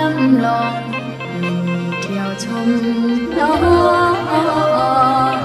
ลำลองเที่ยวชมน้อง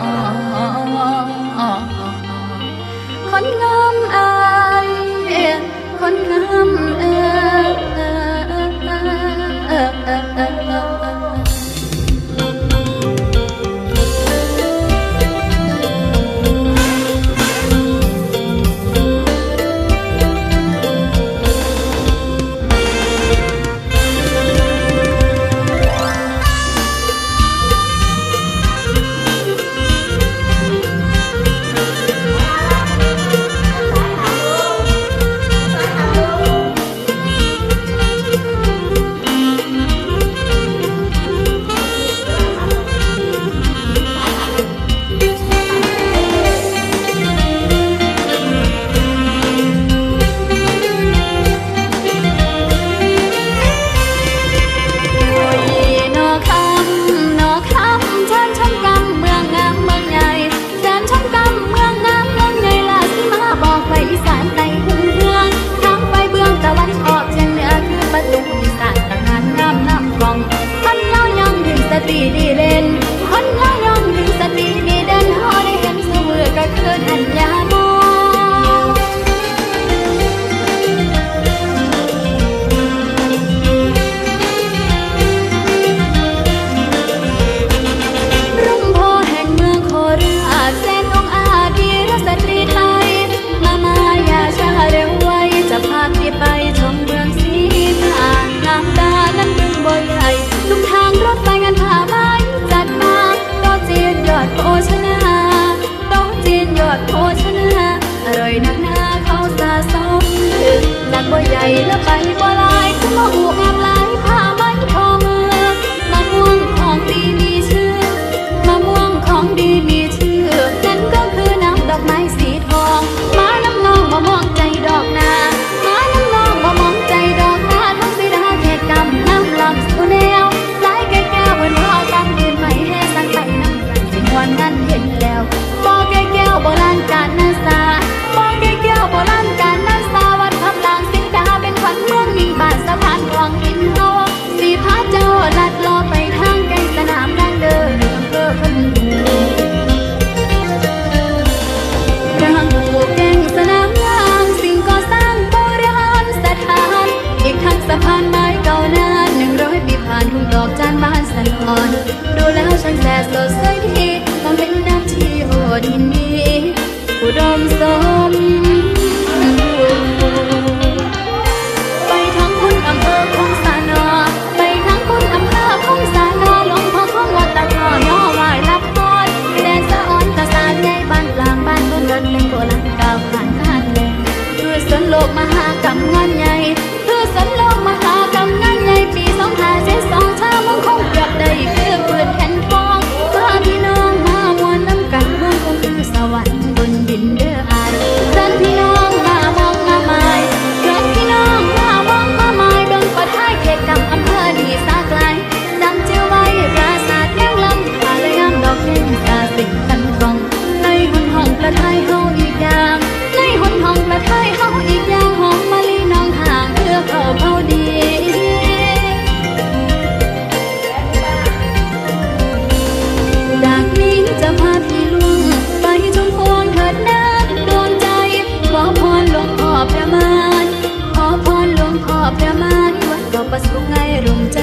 ตุกอีสานตะงานน้ำน้ำกล่องท่านเย้ายังดึงสตรีดี ล้ไปบ่ลายขึ้นมาหูงามลา เรปัสงค์ไงรุมใจ